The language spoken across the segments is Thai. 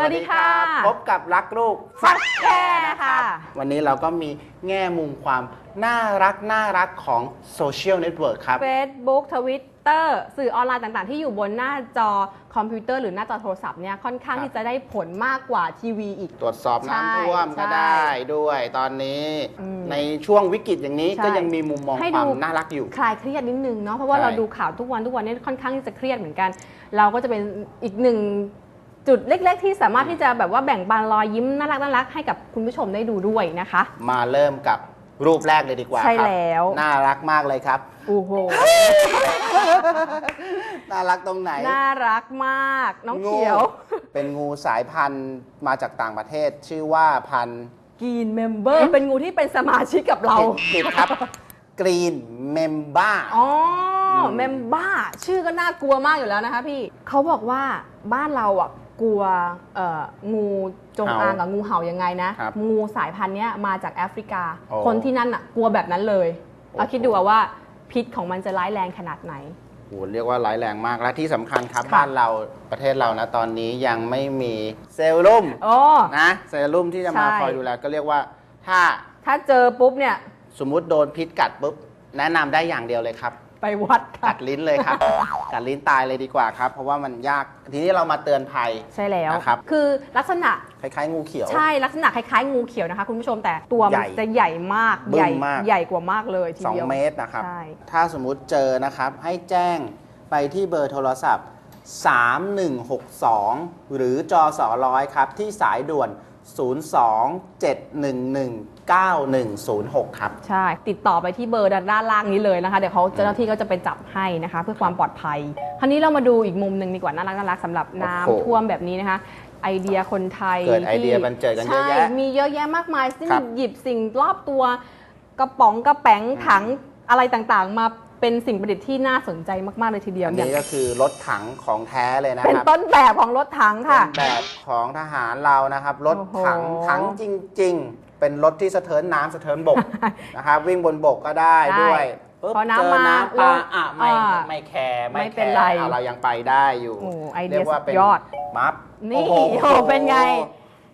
วัสดีค่ะ พบกับรักลูกฟักแค่นะคะวันนี้เราก็มีแง่มุมความน่ารักน่ารักของโซเชียลเน็ตเวิร์กครับ Facebook Twitter สื่อออนไลน์ต่างๆ ที่อยู่บนหน้าจอคอมพิวเตอร์หรือหน้าจอโทรศัพท์เนี่ยค่อนข้างครับ ที่จะได้ผลมากกว่าทีวีอีก ตรวจสอบใช่น้ำท่วมก็ใช่ได้ด้วยตอนนี้ อืมในช่วงวิกฤตอย่างนี้ใช่ก็ยังมีมุมมองให้คดู วามน่ารักอยู่ คลายเครียดนิดนึงเนาะเพราะว่าใช่เราดูข่าวทุกวันทุกวันนี้ค่อนข้างที่จะเครียดเหมือนกัน เราก็จะเป็นอีกหนึ่ง จุดเล็ก ๆ ที่สามารถที่จะแบบว่าแบ่งปันรอยยิ้มน่ารักน่ารักให้กับคุณผู้ชมได้ดูด้วยนะคะ มาเริ่มกับรูปแรกเลยดีกว่าใช่ครับแล้ว น่ารักมากเลยครับ โอ้โห น่ารักตรงไหนน่ารักมาก น้องงูเขียว เป็นงูสายพันธุ์มาจากต่างประเทศ ชื่อว่าพันธุ์กีนเมมเบอร์ เป็นงูที่เป็นสมาชิกกับเรา ผิดครับกรีนเมมบ้า อ๋ออม เมมบ้า ชื่อก็น่ากลัวมากอยู่แล้วนะคะพี่ เขาบอกว่าบ้านเราอะ กลัวเอ่องูจงอางกับงูเห่ายังไงนะครับงูสายพันธุ์เนี้ยมาจากแอฟริกาโอ้คนที่นั่นอะกลัวแบบนั้นเลยโอ้โหเราคิดดูเอาว่าพิษของมันจะร้ายแรงขนาดไหนโหเรียกว่าร้ายแรงมากและที่สำคัญครับค่ะบ้านเราประเทศเรานะตอนนี้ยังไม่มีเซรุ่มโอ้นะเซรุ่มที่จะมาใช่คอยดูแลก็เรียกว่าถ้าถ้าเจอปุ๊บเนี่ยสมมุติโดนพิษกัดปุ๊บแนะนำได้อย่างเดียวเลยครับ ไปวัดค่ะกัดลิ้นเลยครับกัดลิ้นตายเลยดีกว่าครับ เพราะว่ามันยากทีนี้เรามาเตือนภัย ใช่แล้วนะครับ คือลักษณะคล้ายๆงูเขียว ใช่ลักษณะคล้ายๆงูเขียวนะคะ คุณผู้ชมแต่ตัวใหมัญ่นจะใหญ่มากบึ้มใหญ่มาก ใหญ่กว่ามากเลยทีเดียว2เมตรนะครับ ใช่ถ้าสมมุติเจอนะครับ ให้แจ้งไปที่เบอร์โทรศัพท์ 3162 หรือจอสอร้อยครับ ที่สายด่วน 02-711-9106 ครับ ใช่ ติดต่อไปที่เบอร์ด้านล่างนี้เลยนะคะ เดี๋ยวเขาเจ้าหน้าที่ก็จะไปจับให้นะคะ เพื่อความปลอดภัย คราวนี้เรามาดูอีกมุมหนึ่งดีกว่าน่ารักน่ารักสำหรับน้ำโอ้โห ท่วมแบบนี้นะคะ ไอเดียคนไทยเกิดไอเดียที่บันเจิดกันเยอะใช่แยะมีเยอะแยะมากมายซึ่งครับหยิบสิ่งรอบตัว กระป๋องกระแป๋งถังอะไรต่างๆ มา เป็นสิ่งประดิษฐ์ที่น่าสนใจมากๆเลยทีเดียวอันอย่างนี้ก็คือรถถังของแท้เลยนะเป็นครับต้นแบบของรถถังค่ะเป็นแบบของทหารเรานะครับ รถโอ้โหถังถังจริง ๆ เป็นรถที่สะเทินน้ำสะเทินบกนะครับวิ่งบนบกก็ได้ด้วยปุ๊บพอน้ำเจอมาน้ำปลาลงอะไม่อ่าไม่แคร์ไม่ไม่เป็นแคร์ไร อะเรายังไปได้อยู่ โอ้ไอเดียรีกว่าสุดเป็นยอด มัฟนี่โอ้โหโอ้เป็นไง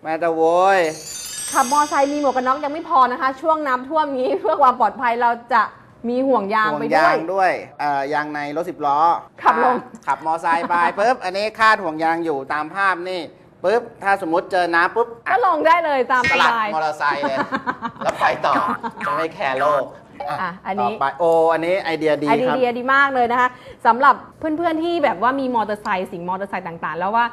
แม่ตะโว้ยขับมอไซค์มีหมวกกันน็อกยังไม่พอนะคะ ช่วงน้ำท่วมนี้เพื่อความปลอดภัยเราจะ มีห่วงยางห่วไปงด้ยาวยงด้วยเอ่อยางในรถสิบล้อขับลงขับมอไซค์ไป ปุ๊บอันนี้คาดห่วงยางอยู่ตามภาพนี่ปุ๊บถ้าสมมติเจอน้ำปุ๊บอะก็ลงได้เลยตามสสลัดบาย มอเตอร์ไซค์เลยแล้วไปต่อจะไม่แคร์โลก อะอันนี้ต่ไปโออันนี้ไอเดียดีไอครับ เดียดีมากเลยนะคะสำหรับเพื่อนๆที่แบบว่ามีมอเตอร์ไซค์สิ่งมอเตอร์ไซค์ต่างๆ แล้วว่า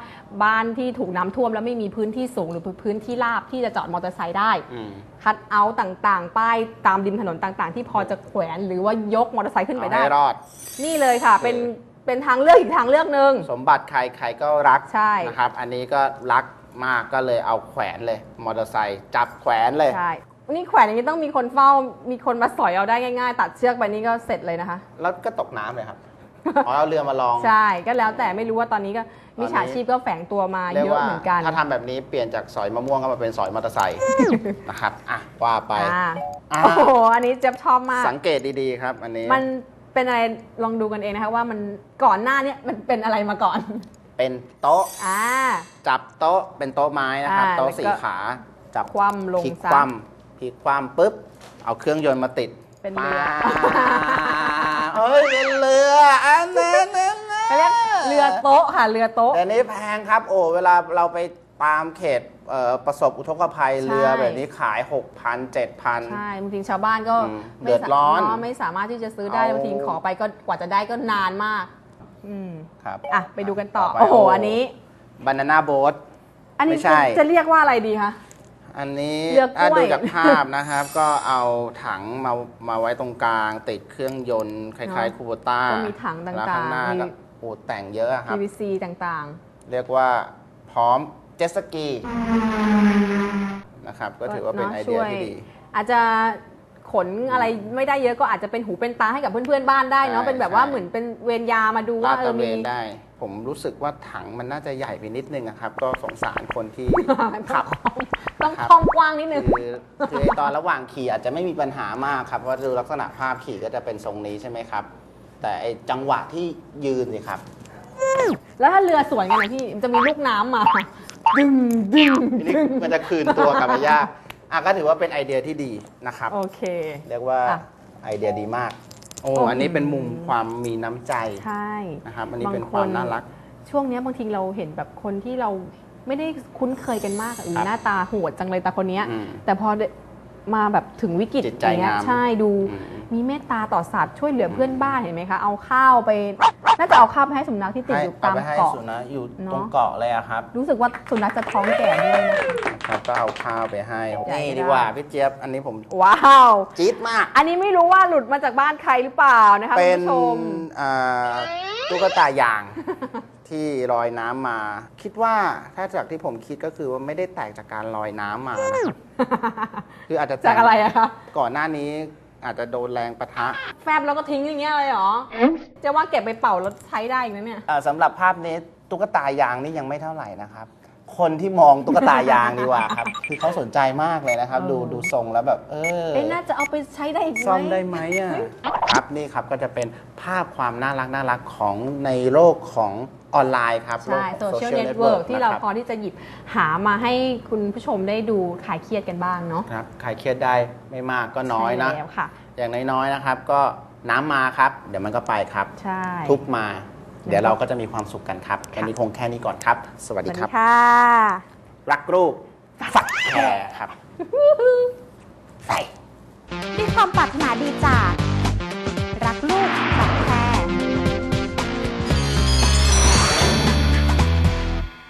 บ้านที่ถูกน้ำท่วมแล้วไม่มีพื้นที่สูงหรือพื้นที่ราบที่จะจอดมอเตอร์ไซค์ได้ อืมคัดเอาท์ต่างๆ ป้ายตามริมถนนต่างๆ ที่พอจะแขวนหรือว่ายกมอเตอร์ไซค์ขึ้นไปเอาได้ ให้รอด นี่เลยค่ะ เป็นเป็นทางเลือกอีกทางเลือกหนึ่ง สมบัติใครใครก็รักใช่นะครับ อันนี้ก็รักมากก็เลยเอาแขวนเลย มอเตอร์ไซค์จับแขวนเลย ใช่ นี่แขวนอย่างนี้ต้องมีคนเฝ้า มีคนมาสอยเอาได้ง่ายๆ ตัดเชือกไปนี่ก็เสร็จเลยนะคะ แล้วก็ตกน้ำเลยครับ อ๋อเอาเรือมาลองใช่ก็แล้วแต่ไม่รู้ว่าตอนนี้ก็มิจฉาชีพก็แฝงตัวมาเรียกเยอะว่าเหมือนกันถ้าทำแบบนี้เปลี่ยนจากสอยมะม่วงก็มาเป็นสอยมอเตอร์ไซค์นะครับอะว่าไปอ่าอ่าโอ้โหอันนี้เจ๊ยบชอบมาก สังเกตดีๆครับ อันนี้มันเป็นอะไรลองดูกันเองนะคะว่ามันก่อนหน้าเนี้มันเป็นอะไรมาก่อน เป็นโต๊ะอ่า จับโต๊ะเป็นโต๊ะไม้นะครับ อ่าโต๊ะแล้วก็ สี่ขาจับคว่ำลงพลิกซะ คว่ำ พลิกคว่ำปุ๊บ เอาเครื่องยนต์มาติดเป็นเรือ ป๊าเฮ้ยเป็นเรืออันนั้นนั่นเขาเรียกเรือโต๊ะค่ะเรือโต๊ะ แต่นี้แพงครับ โอ้เวลาเราไปตามเขตเอ่อประสบอุทกภัยใช่ เรือแบบนี้ขาย 6,000 7,000 ใช่บางทีชาวบ้านก็อืมไม่เดือดร้อนสาไม่สามารถที่จะซื้อได้เอา บางทีขอไปก็กว่าจะได้ก็นานมาก อืมครับอะไปดูกันต่อ ไปโอ้โห อันนี้ บานาน่าโบ๊ท อันนี้ไม่ใช่ จะจะเรียกว่าอะไรดีคะ อันนี้เรือกล้วยถ้าดูจากภาพนะครับ ก็เอาถังมามาไว้ตรงกลาง ติดเครื่องยนต์คล้ายๆคูโบต้าก็มีถังแล้วต่าข้างงหน้าๆมีก็โอ้แต่งเยอะครับ PVC ต่าง เรียกว่าพร้อมเจ็ตสกีนะครับๆก็ถือว่าเป็นะไอเดียช่วยที่ดีอาจจะขนอะไรไม่ได้เยอะก็อาจจะเป็นหูเป็นตาให้กับเพื่อนๆบ้านได้เนาะใช่เป็นแบบว่าใช่ เหมือนเป็นเวรยามาดูลาว่าดเอตอระเวมีนได้ ผมรู้สึกว่าถังมันน่าจะใหญ่ไปนิดนึงอะครับ ก็สงสารคนที่ ขับ ต้องครับ คล่องกว้างนิดนึง คือคือไอ้ตอนระหว่างขี่อาจจะไม่มีปัญหามากครับเพราะดูลักษณะภาพขี่ก็จะเป็นทรงนี้ใช่ไหมครับ แต่ไอ้จังหวะที่ยืนสิครับ แล้วถ้าเรือสวนกันนะพี่มันจะมีลูกน้ำมา ดึงดึงทีนี้มันจะคืนตัวกลับไปยากอะก็ถือว่าเป็นไอเดียที่ดีนะครับ โอเค เรียกว่าอะ ไอเดียดีมาก โอ้โอ้อันนี้เป็นมุมความมีน้ำใจใช่นะครับอันนี้เป็นบางความคนน่ารัก ช่วงเนี้ยบางทีเราเห็นแบบคนที่เราไม่ได้คุ้นเคยกันมากอะอือครับหน้าตาโหดจังเลยตาคนเนี้ยอืมแต่พอได้มาแบบถึงวิกฤตจิตใจอย่างเงี้ยงามใช่ดูอืมมีเมตตาต่อสัตว์ช่วยเหลือเพื่อนบ้านเห็นไหมคะ เอาข้าวไป น่าจะเอาข้าวไปให้สุนัขที่ติดให้อยู่เอาตามไปให้เกาะสุนัขอยู่เนอะตรงเกาะเลยอะครับ รู้สึกว่าสุนัขจะท้องแก่ด้วยนะคะ ครับก็เอาข้าวไปให้ใหญ่นี่ไม่ได้ดีกว่าพี่เจี๊ยบอันนี้ผมว้าว จี๊ดมาก อันนี้ไม่รู้ว่าหลุดมาจากบ้านใครหรือเปล่านะคะเป็คุณนผู้ชม อ่าตุ๊กตายาง ที่ลอยน้ำมา คิดว่าถ้าจากที่ผมคิดก็คือว่าไม่ได้แตกจากการลอยน้ำมานะครับคืออาจจะแตจากอะไรอะคะก่อนหน้านี้อาจจะโดนแรงปะทะ แฟบแล้วก็ทิ้งอย่างเงี้ยเลยเหรอจะว่าเก็บไปเป่าแล้วใช้ได้อีกนะเนี่ยอ่าสำหรับภาพนี้ตุ๊กตายางนี่ยังไม่เท่าไหร่นะครับ คนที่มองตุ๊กตายางดีกว่าครับ คือเขาสนใจมากเลยนะครับเออดูดูทรงแล้วแบบเออ เอ๊ะน่าจะเอาไปใช้ได้อีกไหม ซ่อมได้ไหมอะครับนี่ครับก็จะเป็นภาพความน่ารักน่ารักของในโลกของออนไลน์ครับใช่โลกโซเชียล social เน็ตเวิร์ก network ที่เรานะคบ พอที่จะหยิบหามาให้คุณผู้ชมได้ดูคลายเครียดกันบ้างเนาะครับใครเครียดได้ไม่มากก็น้อยนะ ใช่แล้วค่ะ อย่างน้อยๆนะครับ ก็น้ำมาครับ เดี๋ยวมันก็ไปครับ ใช่ ทุกมา เดี๋ยวเราก็จะมีความสุขกันครับวันนี้คงแค่นี้ก่อนครับ สวัสสดีวัสคดีรับค่ะรักรูปฝักแคร์ครับใส่ด้วยความปรารถนาดีจาก